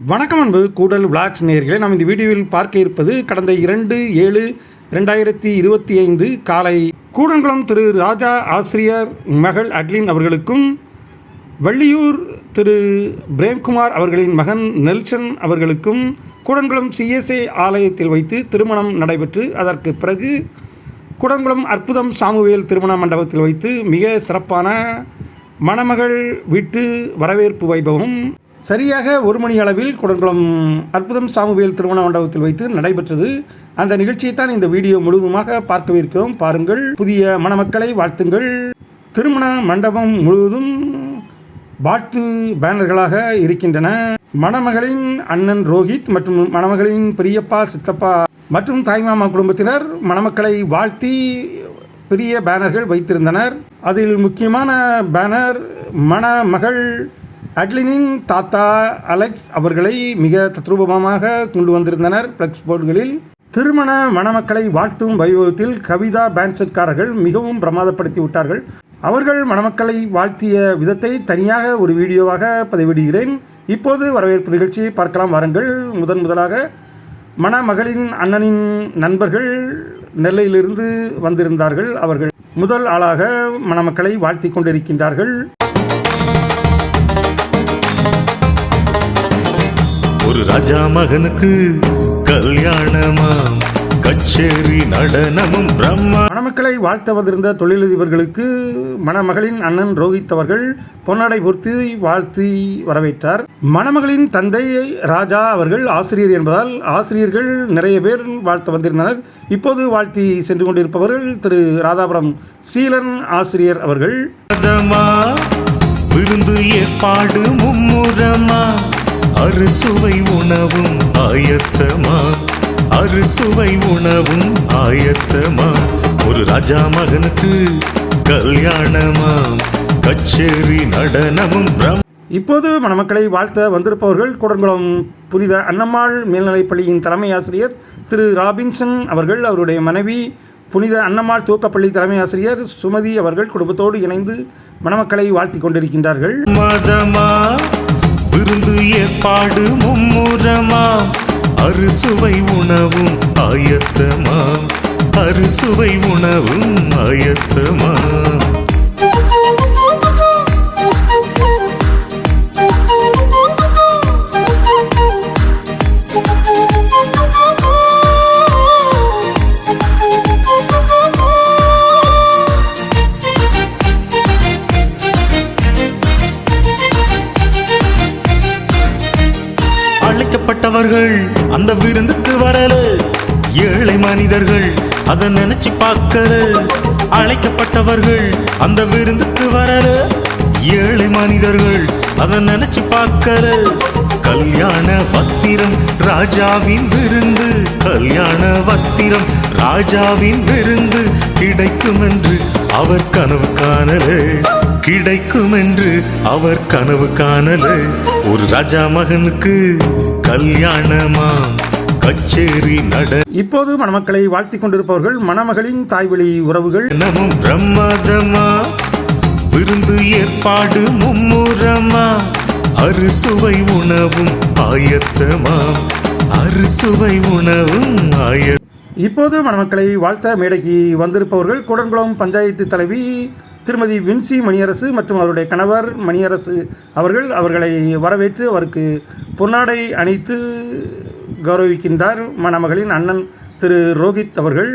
வணக்கம் அன்பு கூடல் விளாக்ஸ் நேர்களை நாம் இந்த வீடியோவில் பார்க்க இருப்பது கடந்த இரண்டு ஏழு ரெண்டாயிரத்தி இருபத்தி ஐந்து காலை கூடங்குளம் திரு ராஜா ஆசிரியர் மகள் அட்லின் அவர்களுக்கும் வள்ளியூர் திரு பிரேம்குமார் அவர்களின் மகன் நெல்சன் அவர்களுக்கும் கூடங்குளம் சிஎஸ்ஏ ஆலயத்தில் வைத்து திருமணம் நடைபெற்று அதற்கு பிறகு கூடங்குளம் அற்புதம் சாமுவேல் திருமண மண்டபத்தில் வைத்து மிக சிறப்பான மணமகள் வீட்டு வரவேற்பு வைபவம் சரியாக ஒரு மணி அளவில் குடங்குளம் அற்புதம் சாமுவேல் திருமண மண்டபத்தில் வைத்து நடைபெற்றது. அந்த நிகழ்ச்சியை தான் இந்த வீடியோ முழுவதுமாக பார்க்கவிருக்கிறோம் பாருங்கள் புதிய மணமக்களை வாழ்த்துங்கள். திருமண மண்டபம் முழுவதும் வாழ்த்து பேனர்களாக இருக்கின்றன. மணமகளின் அண்ணன் ரோஹித் மற்றும் மணமகளின் பெரியப்பா சித்தப்பா மற்றும் தாய்மாமா குடும்பத்தினர் மணமக்களை வாழ்த்தி பெரிய பேனர்கள் வைத்திருந்தனர். அதில் முக்கியமான பேனர் மணமகள் அட்லினின் தாத்தா அலெக்ஸ் அவர்களை மிக தத்ரூபமாக கொண்டு வந்திருந்தனர். பிளக்ஸ் போர்டுகளில் திருமண மணமக்களை வாழ்த்தும் வைபவத்தில் கவிதா பேன்செட்காரர்கள் மிகவும் பிரமாதப்படுத்தி விட்டார்கள். அவர்கள் மணமக்களை வாழ்த்திய விதத்தை தனியாக ஒரு வீடியோவாக பதிவிடுகிறேன். இப்போது வரவேற்பு நிகழ்ச்சியை பார்க்கலாம். வாருங்கள். முதன் முதலாக மணமகளின் அண்ணனின் நண்பர்கள் நெல்லையிலிருந்து வந்திருந்தார்கள். அவர்கள் முதல் ஆளாக மணமக்களை வாழ்த்தி கொண்டிருக்கின்றார்கள். ஒரு ராஜா மகனுக்கு கல்யாணமாம். கச்சேரி நடனமும் பிரம்மா மணமக்களை வாழ்த்த வந்திருந்த தொழிலதிபர்களுக்கு மணமகளின் அண்ணன் ரோஹித் அவர்கள் பொன்னாடை பொருத்தி வாழ்த்தி வரவேற்றார். மணமகளின் தந்தை ராஜா அவர்கள் ஆசிரியர் என்பதால் ஆசிரியர்கள் நிறைய பேர் வாழ்த்த வந்திருந்தனர். இப்போது வாழ்த்தி சென்று கொண்டிருப்பவர்கள் திரு ராதாபுரம் சீலன் ஆசிரியர் அவர்கள். விருந்து ஏற்பாடு மும்முரமா. அறுசுவை உணவும் ஆயத்தமா? அறுசுவை உணவும் ஆயத்தமா? ஒரு ராஜா மகனுக்கு கல்யாணமா? கச்சேரி நடனமும் இப்போது மணமக்களை வாழ்த்த வந்திருப்பவர்கள் குடங்குளம் புனித அன்னம்மாள் மேல்நிலைப் பள்ளியின் தலைமை ஆசிரியர் திரு ராபின்சன் அவர்கள் அவருடைய மனைவி புனித அன்னம்மாள் துவக்கப்பள்ளி தலைமை ஆசிரியர் சுமதி அவர்கள் குடும்பத்தோடு இணைந்து மணமக்களை வாழ்த்தி கொண்டிருக்கின்றார்கள். மதமா? விருந்து ஏற்பாடு மும்முரமா? அறுசுவை உணவும் ஆயத்தமா? அறுசுவை உணவும் ஆயத்தமா? அழைக்கப்பட்டவர்கள் அந்த விருந்துக்கு வரல. ஏழை மனிதர்கள் அதை நினைச்சு பார்க்கல. அழைக்கப்பட்டவர்கள் அந்த விருந்துக்கு வரல. ஏழை மனிதர்கள் அதை நினைச்சு பார்க்கல. கல்யாண வஸ்திரம் ராஜாவின் விருந்து. கல்யாண வஸ்திரம் ராஜாவின் விருந்து கிடைக்கும் என்று அவர் கனவு காணலே. கிடைக்கும் என்று அவர் கனவு காணலே. ஒரு ராஜா மகனுக்கு கல்யாணமாம். கச்சேரி இப்போது மணமக்களை வாழ்த்தி கொண்டிருப்பவர்கள் மணமகளின் தாய்வழி உறவுகள். நடனமும் பிரம்மதமா விருந்து ஏற்பாடு மும்முரமா. அறுசுவை உணவும் ஆயத்தமாம் அறுசுவை உணவும் ஆய இப்போது மணமக்களை வாழ்த்த மேடைக்கு வந்திருப்பவர்கள் குடங்குளம் பஞ்சாயத்து தலைவி திருமதி வின்சி மணியரசு மற்றும் அவருடைய கணவர் மணியரசு அவர்கள் அவர்களை வரவேற்று அவருக்கு பொன்னாடை அணித்து கௌரவிக்கின்றார். மணமகளின் அண்ணன் திரு ரோஹித் அவர்கள்.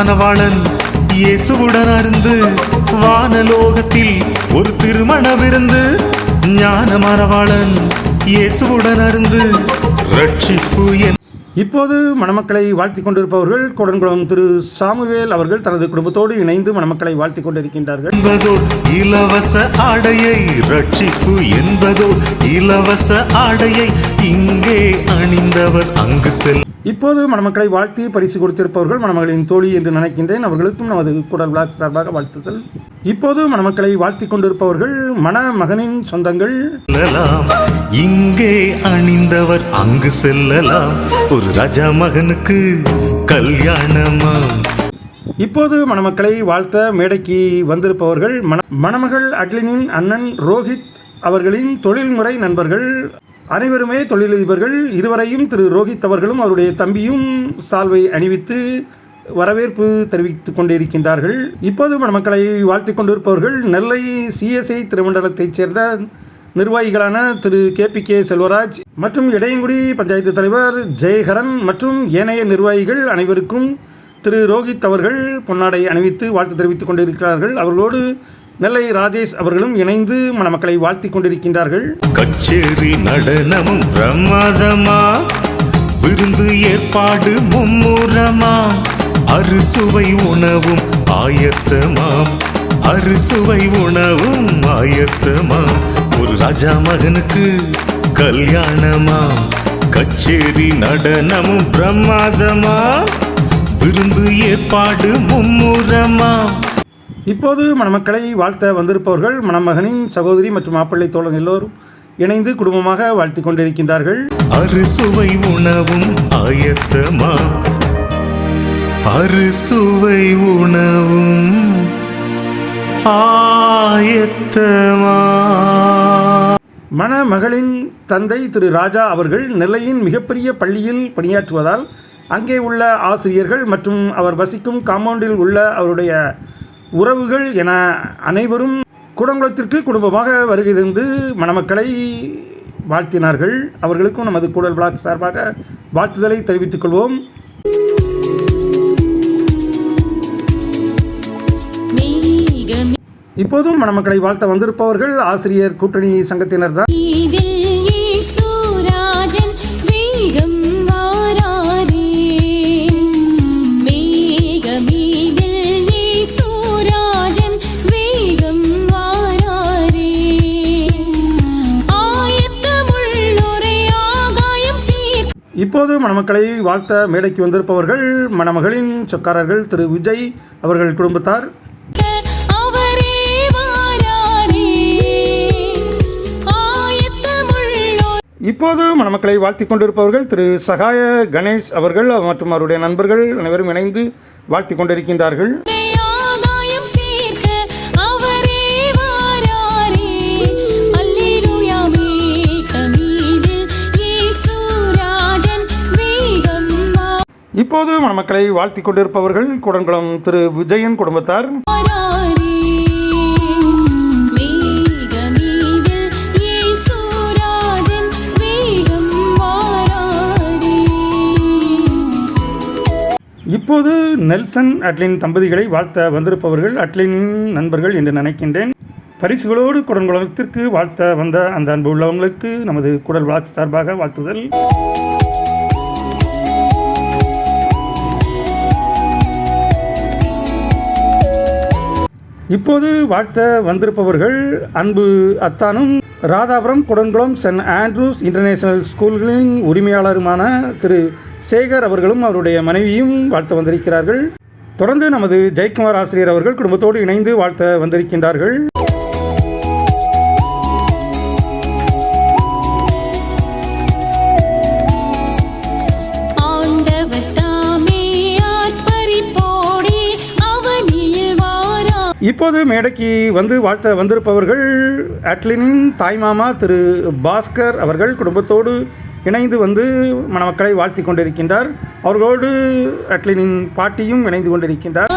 ஞானமானவாளன் இயேசுவுடன் அருந்து வானலோகத்தில் ஒரு திருமண விருந்து ஞானமானவாளன் இயேசுவுடன் அருந்து ரட்சிப்பு என் இப்போது மணமக்களை வாழ்த்தி கொண்டிருப்பவர்கள் குடன்குளம் திரு சாமுவேல் அவர்கள் தனது குடும்பத்தோடு இணைந்து மணமக்களை வாழ்த்தி கொண்டிருக்கின்றார்கள். என்பதோ இலவச ஆடையை ரட்சிப்பு என்பதோ இலவச ஆடையை இங்கே அணிந்தவர் அங்கு செல் இப்போது மணமக்களை வாழ்த்தி பரிசு கொடுத்திருப்பவர்கள் மணமகளின் தோழி என்று நினைக்கின்றேன். அவர்களுக்கும் நமது குடல் பிளாக் சார்பாக வாழ்த்துதல் இப்போது மணமக்களை வாழ்த்தி கொண்டிருப்பவர்கள் மணமகனின் சொந்தங்கள். இங்கே அணிந்தவர் அங்கு செல்லலாம். ஒரு ராஜா மகனுக்கு கல்யாணமாம் இப்போது மணமக்களை வாழ்த்த மேடைக்கு வந்திருப்பவர்கள் மண மணமகள் அட்லினின் அண்ணன் ரோஹித் அவர்களின் தொழில்முறை நண்பர்கள் அனைவருமே தொழிலதிபர்கள் இருவரையும் திரு ரோஹித் அவர்களும் அவருடைய தம்பியும் சால்வை அணிவித்து வரவேற்பு தெரிவித்துக் கொண்டிருக்கின்றார்கள். இப்போது மணமக்களை வாழ்த்திக் கொண்டிருப்பவர்கள் நெல்லை சிஎஸ்ஐ திருமண்டலத்தைச் சேர்ந்த நிர்வாகிகளான Thiru K P K Selvaraj மற்றும் இடையங்குடி பஞ்சாயத்து தலைவர் ஜெயகரன் மற்றும் ஏனைய நிர்வாகிகள் அனைவருக்கும் திரு ரோஹித் அவர்கள் பொன்னாடை அணிவித்து வாழ்த்து தெரிவித்துக் கொண்டிருக்கிறார்கள். அவர்களோடு நெல்லை ராஜேஷ் அவர்களும் இணைந்து மணமக்களை வாழ்த்திக் கொண்டிருக்கின்றார்கள். கச்சேரி நடனமும் பிரமாதமா? விருந்து ஏற்பாடு மும்முரமா? அறுசுவை உணவும் ஆயத்தமாம் அறுசுவை உணவும் ஆயத்தமாம் ஒரு ராஜா மகனுக்கு கல்யாணமா? கச்சேரி நடனமும் பிரமாதமா? விருந்து ஏற்பாடு மும்முரமா? இப்போது மணமக்களை வாழ்த்த வந்திருப்பவர்கள் மணமகனின் சகோதரி மற்றும் மாப்பிள்ளை தோழன் எல்லோரும் இணைந்து குடும்பமாக வாழ்த்திக் கொண்டிருக்கின்றார்கள். அறுசுவை உணவும் ஆயத்தமா? அறுசுவை உணவும் ஆயத்தமா? மணமகளின் தந்தை திரு ராஜா அவர்கள் நெல்லையின் மிகப்பெரிய பள்ளியில் பணியாற்றுவதால் அங்கே உள்ள ஆசிரியர்கள் மற்றும் அவர் வசிக்கும் காம்பவுண்டில் உள்ள அவருடைய உறவுகள் என அனைவரும் குடங்குளத்திற்கு குடும்பமாக வருகை தந்து மணமக்களை வாழ்த்தினார்கள். அவர்களுக்கும் நமது கூடல் பிளாக் சார்பாக வாழ்த்துதலை தெரிவித்துக் கொள்வோம். இப்போதும் மணமக்களை வாழ்த்த வந்திருப்பவர்கள் ஆசிரியர் கூட்டணி சங்கத்தினர் தான். இப்போது மணமக்களை வாழ்த்த மேடைக்கு வந்திருப்பவர்கள் மணமகளின் சொக்காரர்கள் திரு விஜய் அவர்கள் குடும்பத்தார். இப்போது மணமக்களை வாழ்த்திக் கொண்டிருப்பவர்கள் திரு சகாய கணேஷ் அவர்கள் மற்றும் அவருடைய நண்பர்கள் அனைவரும் இணைந்து வாழ்த்திக் கொண்டிருக்கின்றார்கள். இப்போது மணமக்களை வாழ்த்திக் கொண்டிருப்பவர்கள் குடன்குளம் திரு விஜயன் குடும்பத்தார். இப்போது நெல்சன் அட்லின் தம்பதிகளை வாழ்த்த வந்திருப்பவர்கள் அட்லினின் நண்பர்கள் என்று நினைக்கின்றேன். பரிசுகளோடு குடன்குளத்திற்கு வாழ்த்த வந்த அந்த அன்பு உள்ளவங்களுக்கு நமது குடல் விளாக் சார்பாக வாழ்த்துதல். இப்போது வாழ்த்த வந்திருப்பவர்கள் அன்பு அத்தானும் Radhapuram Kudankulam Saint Andrews International ஸ்கூல்களின் உரிமையாளருமான திரு சேகர் அவர்களும் அவருடைய மனைவியும் வாழ்த்த வந்திருக்கிறார்கள். தொடர்ந்து நமது ஜெயக்குமார் ஆசிரியர் அவர்கள் குடும்பத்தோடு இணைந்து வாழ்த்த வந்திருக்கின்றார்கள். இப்போது மேடைக்கு வந்து வாழ்த்த வந்திருப்பவர்கள் அட்லினின் தாய்மாமா திரு பாஸ்கர் அவர்கள் குடும்பத்தோடு இணைந்து வந்து மணமக்களை வாழ்த்தி கொண்டிருக்கின்றார். அவர்களோடு அட்லினின் பாட்டியும் இணைந்து கொண்டிருக்கின்றார்.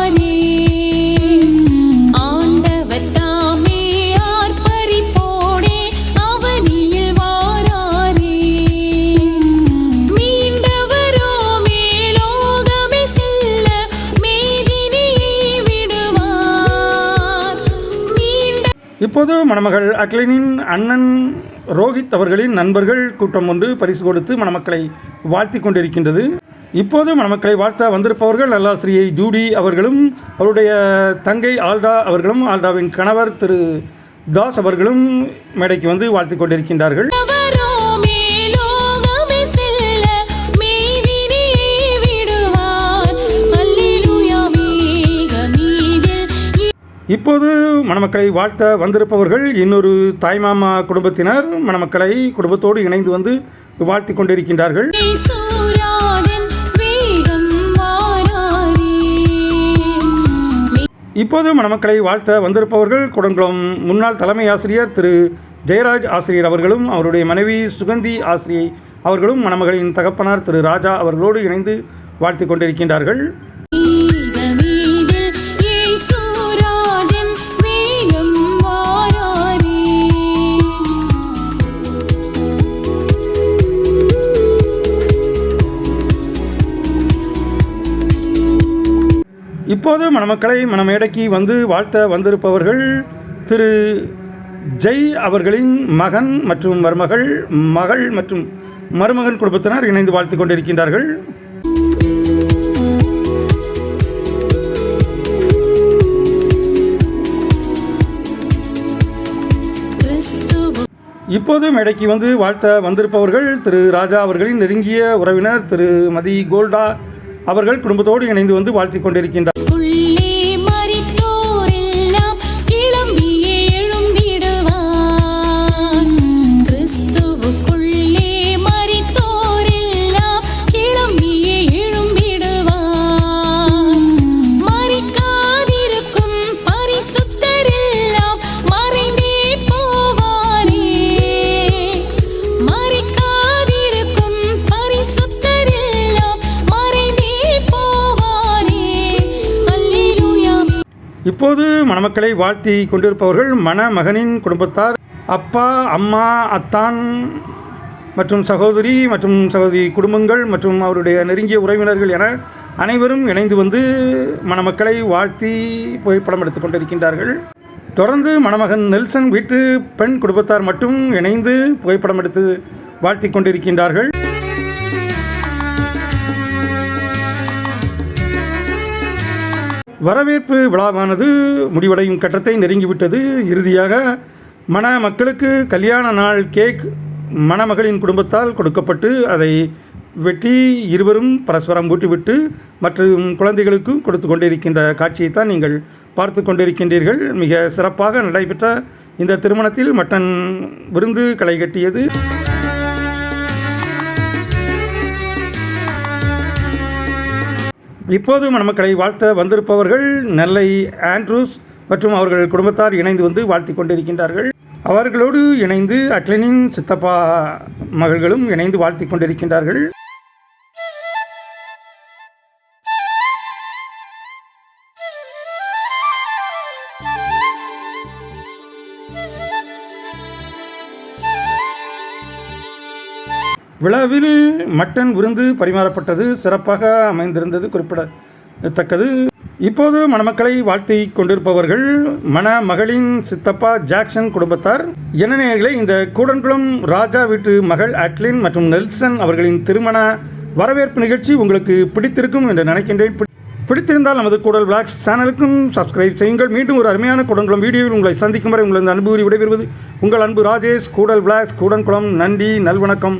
இப்போது மணமகள் அக்லினின் அண்ணன் ரோஹித் அவர்களின் நண்பர்கள் கூட்டம் ஒன்று பரிசு கொடுத்து மணமக்களை வாழ்த்தி கொண்டிருக்கின்றது. இப்போது மணமக்களை வாழ்த்த வந்திருப்பவர்கள் நல்லாசிரியை ஜூடி அவர்களும் அவருடைய தங்கை ஆல்டா அவர்களும் ஆல்டாவின் கணவர் திரு தாஸ் அவர்களும் மேடைக்கு வந்து வாழ்த்தி கொண்டிருக்கின்றார்கள். இப்போது மணமக்களை வாழ்த்த வந்திருப்பவர்கள் இன்னொரு தாய்மாமா குடும்பத்தினர். மணமக்களை குடும்பத்தோடு இணைந்து வந்து வாழ்த்தி கொண்டிருக்கின்றார்கள். இப்போது மணமக்களை வாழ்த்த வந்திருப்பவர்கள் குடங்குளம் முன்னாள் தலைமை ஆசிரியர் திரு ஜெயராஜ் ஆசிரியர் அவர்களும் அவருடைய மனைவி சுகந்தி ஆசிரியை அவர்களும் மணமகளின் தகப்பனார் திரு ராஜா அவர்களோடு இணைந்து வாழ்த்தி கொண்டிருக்கின்றார்கள். இப்போது மணமக்களை மணமேடைக்கு வந்து வாழ்த்த வந்திருப்பவர்கள் திரு. ஜெய் அவர்களின் மகன் மற்றும் மருமகள் மகள் மற்றும் மருமகன் குடும்பத்தினர் இணைந்து வாழ்த்து கொண்டிருக்கின்றார்கள். இப்போது மேடைக்கு வந்து வாழ்த்த வந்திருப்பவர்கள் திரு. ராஜா அவர்களின் நெருங்கிய உறவினர் திரு. மதி கோல்டா அவர்கள் குடும்பத்தோடு இணைந்து வந்து வாழ்த்திக் கொண்டிருக்கின்றார் நாமக்கலை வாழ்த்தி கொண்டிருப்பவர்கள் மணமகனின் குடும்பத்தார் அப்பா அம்மா அத்தான் மற்றும் சகோதரி மற்றும் சகோதரி குடும்பங்கள் மற்றும் அவருடைய நெருங்கிய உறவினர்கள் என அனைவரும் இணைந்து வந்து மணமக்களை வாழ்த்தி புகைப்படம் எடுத்துக் கொண்டிருக்கின்றார்கள். தொடர்ந்து மணமகன் நெல்சன் வீட்டு பெண் குடும்பத்தார் மட்டும் இணைந்து புகைப்படம் எடுத்து வாழ்த்தி கொண்டிருக்கின்றார்கள். வரவேற்பு விழாவானது முடிவடையும் கட்டத்தை நெருங்கிவிட்டது. இறுதியாக மண மக்களுக்கு கல்யாண நாள் கேக் மணமகளின் குடும்பத்தால் கொடுக்கப்பட்டு அதை வெட்டி இருவரும் பரஸ்பரம் ஊட்டிவிட்டு மற்றும் குழந்தைகளுக்கும் கொடுத்து கொண்டிருக்கின்ற காட்சியைத்தான் நீங்கள் பார்த்து கொண்டிருக்கின்றீர்கள். மிக சிறப்பாக நடைபெற்ற இந்த திருமணத்தில் மட்டன் விருந்து களை கட்டியது. இப்போது மணமக்களை வாழ்த்த வந்திருப்பவர்கள் நெல்லை ஆண்ட்ரூஸ் மற்றும் அவர்கள் குடும்பத்தார் இணைந்து வந்து வாழ்த்தி கொண்டிருக்கின்றார்கள். அவர்களோடு இணைந்து அட்லனின் சித்தப்பா மகள்களும் இணைந்து வாழ்த்தி கொண்டிருக்கின்றார்கள். விழாவில் மட்டன் விருந்து பரிமாறப்பட்டது சிறப்பாக அமைந்திருந்தது குறிப்பிடத்தக்கது. இப்போது மணமக்களை வாழ்த்தி கொண்டிருப்பவர்கள் மணமகளின் சித்தப்பா ஜாக்சன் குடும்பத்தார். என்ன நேயர்களே இந்த கூடன்குளம் ராஜா வீட்டு மகள் அட்லின் மற்றும் நெல்சன் அவர்களின் திருமண வரவேற்பு நிகழ்ச்சி உங்களுக்கு பிடித்திருக்கும் என்று நினைக்கின்றேன். பிடித்திருந்தால் நமது கூடல் விளாக்ஸ் சேனலுக்கும் சப்ஸ்கிரைப் செய்யுங்கள். மீண்டும் ஒரு அருமையான கூடன்குளம் வீடியோவில் உங்களை சந்திக்கும் வரை உங்களது அன்பு விடைபெறுவது உங்கள் அன்பு ராஜேஷ் கூடல் விளாக்ஸ் கூடன்குளம் நன்றி நல்வணக்கம்.